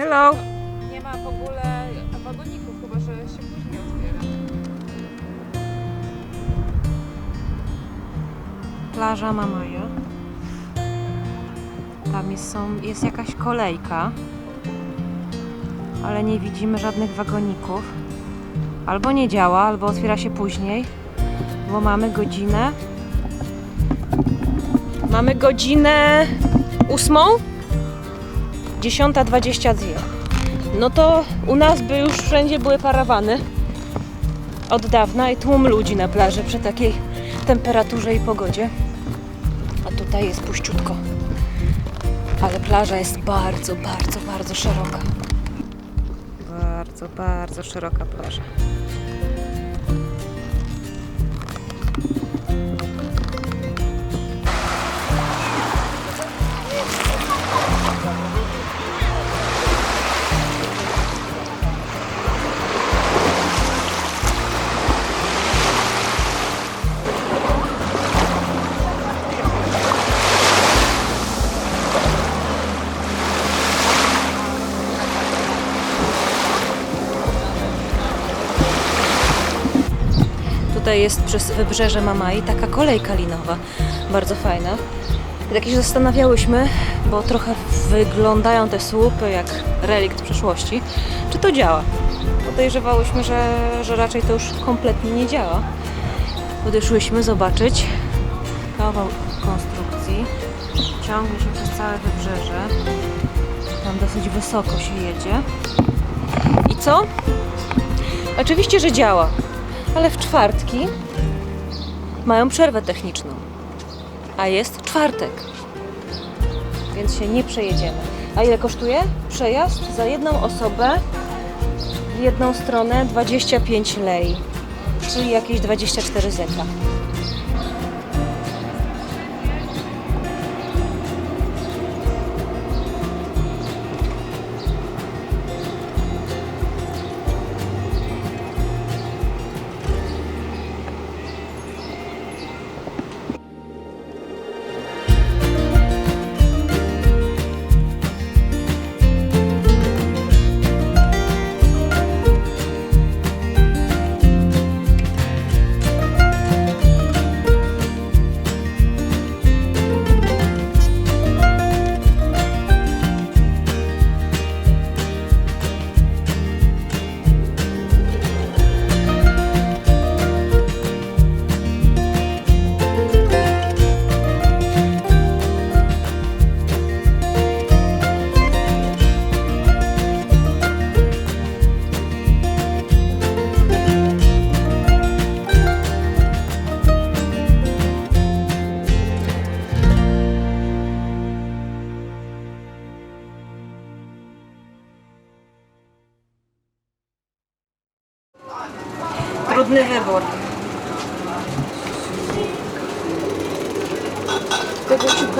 Hello! Nie ma w ogóle wagoników, chyba że się później otwiera. Plaża Mamaja. Tam jest, są, jest jakaś kolejka, ale nie widzimy żadnych wagoników. Albo nie działa, albo otwiera się później, bo mamy godzinę. Mamy godzinę ósmą? 10.22. No to u nas by już wszędzie były parawany od dawna i tłum ludzi na plaży przy takiej temperaturze i pogodzie. A tutaj jest puściutko. Ale plaża jest bardzo, bardzo, bardzo szeroka. Bardzo, bardzo szeroka plaża. Tutaj jest przez wybrzeże Mamai taka kolejka linowa, bardzo fajna. I tak się zastanawiałyśmy, bo trochę wyglądają te słupy jak relikt przeszłości, czy to działa. Podejrzewałyśmy, że, że raczej to już kompletnie nie działa. Podeszłyśmy zobaczyć kawał konstrukcji. Ciągnie się przez całe wybrzeże. Tam dosyć wysoko się jedzie. I co? Oczywiście, że działa ale w czwartki mają przerwę techniczną. A jest czwartek. Więc się nie przejedziemy. A ile kosztuje przejazd za jedną osobę w jedną stronę 25 lei, czyli jakieś 24 zeta.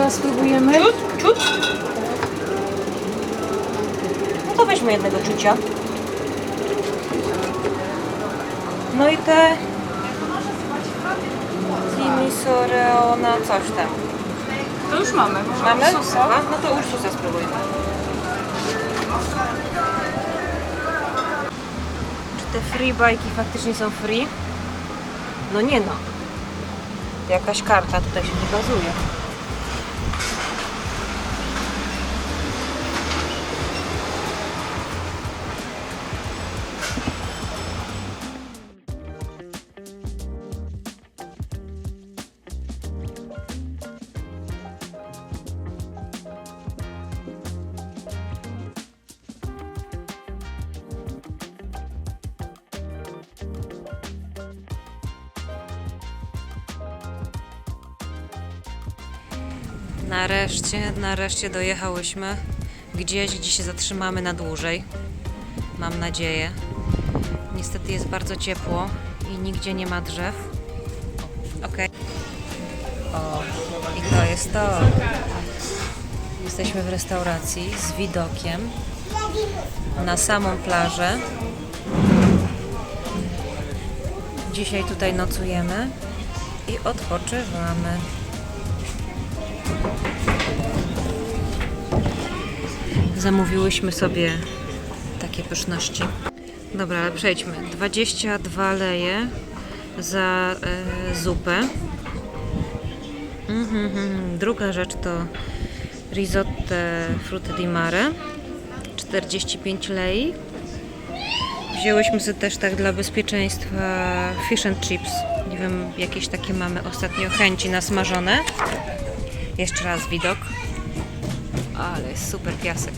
Ciuka spróbujemy. Ciut, ciut. No to weźmy jednego ciucia. No i te Timisoreona coś tam. To już mamy. Mamy? Dwa? No to Ursusa spróbujmy. Czy te free bajki faktycznie są free? No nie no. Jakaś karta tutaj się nie bazuje. Nareszcie, nareszcie dojechałyśmy gdzieś, gdzie się zatrzymamy na dłużej. Mam nadzieję. Niestety jest bardzo ciepło i nigdzie nie ma drzew. Okej. O, i to jest to. Jesteśmy w restauracji z widokiem na samą plażę. Dzisiaj tutaj nocujemy i odpoczywamy. Zamówiłyśmy sobie takie pyszności. Dobra, ale przejdźmy. 22 leje za e, zupę. Mhm, mhm. Druga rzecz to risotto frutte di mare. 45 lei. Wzięłyśmy sobie też tak dla bezpieczeństwa fish and chips. Nie wiem, jakieś takie mamy ostatnio chęci nasmażone. Jeszcze raz widok. Ale super piasek.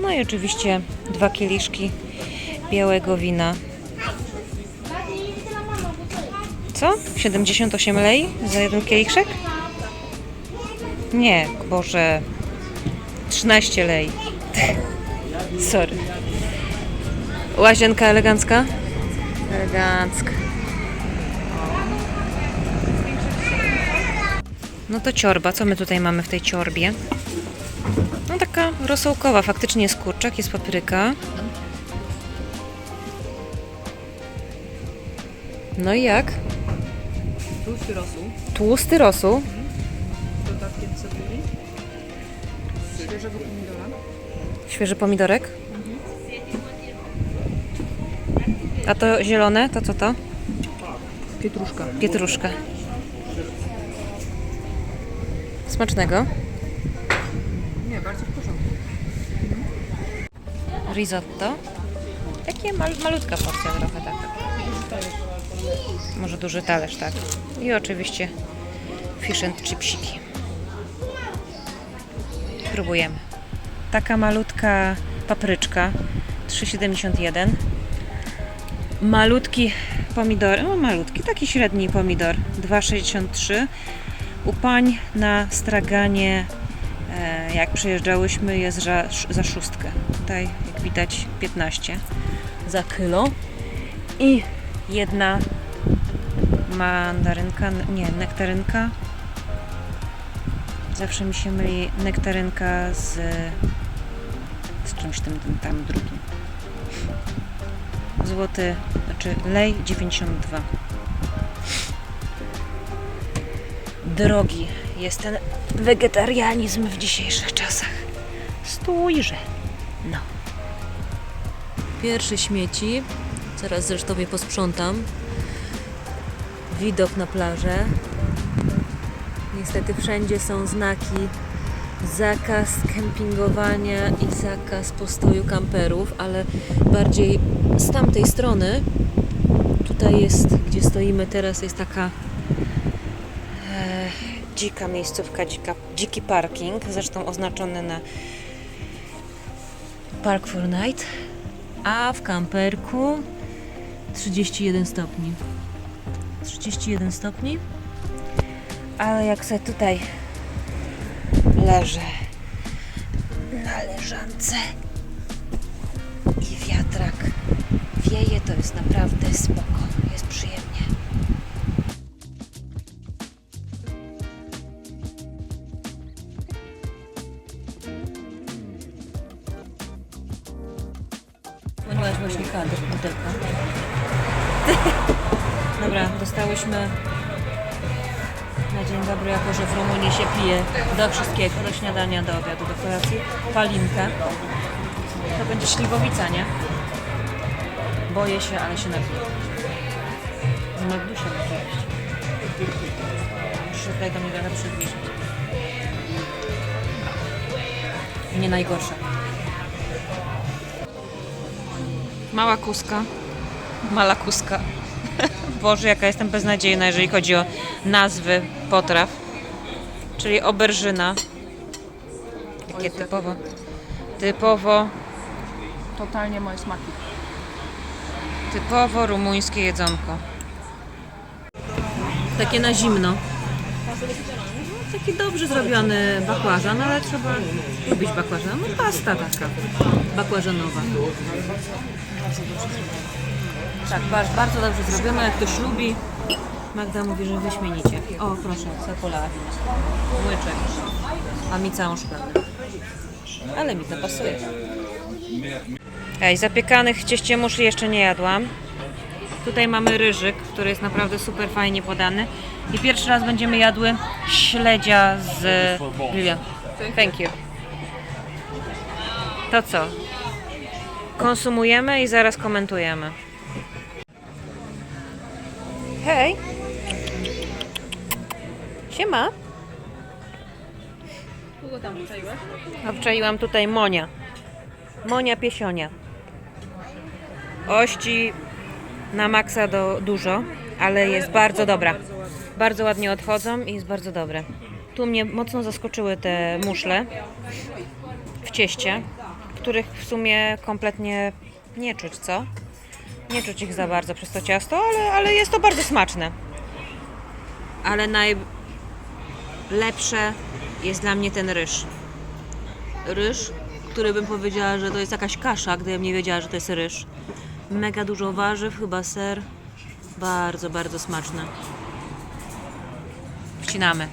No i oczywiście dwa kieliszki białego wina. Co? 78 lei za jeden kieliszek? Nie, Boże. 13 lei. Sorry. Łazienka elegancka? Elegancka. No to ciorba. Co my tutaj mamy w tej ciorbie? No taka rosołkowa. Faktycznie jest kurczak, jest papryka. No i jak? Tłusty rosół Tłusty rosół. z dodatkiem cebuli, świeżego pomidora, Świeży pomidorek. A to zielone, to co to? pietruszka. Pietruszka. Smacznego. Nie, bardzo w porządku. Risotto. Takie mal, malutka porcja trochę taka. Może duży talerz, tak. I oczywiście fish and chipsiki. Próbujemy. Taka malutka papryczka 3,71. Malutki pomidor, no malutki, taki średni pomidor 2,63. U pań na straganie, e, jak przyjeżdżałyśmy, jest za, za szóstkę. Tutaj, jak widać, 15 za kilo. I jedna mandarynka, nie, nektarynka. Zawsze mi się myli nektarynka z, z czymś tym, tym tam drugim. Złoty, znaczy lej 92. Drogi jest ten wegetarianizm w dzisiejszych czasach. Stójże. No. Pierwsze śmieci. Zaraz zresztą je posprzątam. Widok na plażę. Niestety wszędzie są znaki zakaz kempingowania i zakaz postoju kamperów, ale bardziej z tamtej strony, tutaj jest, gdzie stoimy teraz, jest taka dzika miejscówka, dzika, dziki parking, zresztą oznaczony na Park for Night, a w kamperku 31 stopni. 31 stopni, ale jak sobie tutaj leżę na leżance i wiatrak wieje, to jest naprawdę spoko, jest przyjemnie. Butelka. Dobra, dostałyśmy na dzień dobry, jako że w Rumunii się pije do wszystkiego, do śniadania, do obiadu, do kolacji, palinkę. To będzie śliwowica, nie? Boję się, ale się napiję. Z Magduszem oczywiście. Muszę tutaj do mnie trochę przybliżyć. Nie najgorsza. Mała kuska. Mala kuska. Boże, jaka jestem beznadziejna, jeżeli chodzi o nazwy potraw. Czyli oberżyna. Takie typowo. Typowo, Totalnie moje smaki. typowo rumuńskie jedzonko. Takie na zimno. No, taki dobrze zrobiony bakłażan, ale trzeba lubić bakłażan. No pasta taka bakłażanowa. Tak, bardzo, bardzo dobrze zrobiona, jak ktoś lubi. Magda mówi, że wyśmienicie. O, proszę, sekola Łyczek. A mi całą szklanę. Ale mi to pasuje. Ej, zapiekanych cieście muszli jeszcze nie jadłam. Tutaj mamy ryżyk, który jest naprawdę super fajnie podany. I pierwszy raz będziemy jadły śledzia z grilla. Thank you. To co? Konsumujemy i zaraz komentujemy. Hej! Siema! Kogo tam wczaiłeś? Obczaiłam tutaj Monia. Monia Piesionia. Ości na maksa do, dużo, ale jest bardzo dobra. Bardzo ładnie odchodzą i jest bardzo dobre. Tu mnie mocno zaskoczyły te muszle w cieście, których w sumie kompletnie nie czuć, co? Nie czuć ich za bardzo przez to ciasto, ale, ale jest to bardzo smaczne. Ale najlepsze jest dla mnie ten ryż ryż, który bym powiedziała, że to jest jakaś kasza, gdybym nie wiedziała, że to jest ryż. Mega dużo warzyw, chyba ser. Bardzo, bardzo smaczne. Wcinamy.